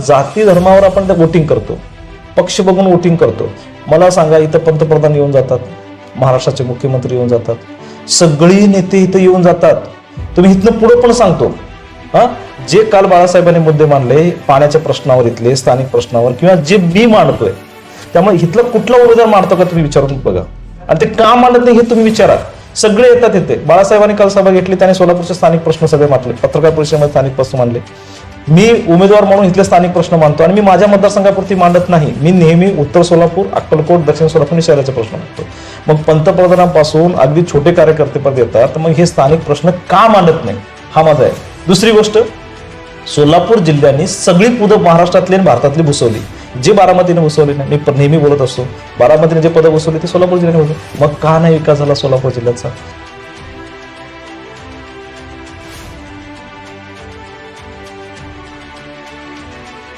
जाती धर्मावर आपण वोटिंग करतो. पक्ष बघून वोटिंग करतो. मला सांगा इथं पंतप्रधान येऊन जातात महाराष्ट्राचे मुख्यमंत्री येऊन जातात सगळी नेते इथं येऊन जातात. तुम्ही इथनं पुढं पण सांगतो. हा? जे काल बाळासाहेबांनी मुद्दे मांडले पाण्याच्या प्रश्नावर इथले स्थानिक प्रश्नावर किंवा जे मी मांडतोय त्यामुळे इथला कुठला उमेदवार मांडतो का तुम्ही विचारून बघा. आणि ते का मांडत नाही हे तुम्ही विचारा. सगळे येतात इथे. बाळासाहेबांनी काल सभा घेतली त्याने सोलापूरचे स्थानिक प्रश्न सगळे मांडले पत्रकार परिषदेमध्ये स्थानिक प्रश्न मांडले. मी उमेदवार म्हणून इथले स्थानिक प्रश्न मानतो आणि मी माझ्या मतदारसंघापुरती मांडत नाही. मी नेहमी उत्तर सोलापूर अक्कलकोट दक्षिण सोलापूर आणि शहराचे प्रश्न मांडतो. मग पंतप्रधानांपासून अगदी छोटे कार्यकर्तेपद येतात. तर मग हे स्थानिक प्रश्न का मांडत नाही? हा माझा आहे दुसरी गोष्ट सोलापूर जिल्ह्याने सगळी पदं महाराष्ट्रातली आणि भारतातली भुसवली. जे बारामतीने भुसवली नाही मी नेहमी बोलत असतो. बारामतीने जे पदं भुसवली ते सोलापूर जिल्ह्याने भुसवली. मग का नाही विकास झाला सोलापूर जिल्ह्याचा?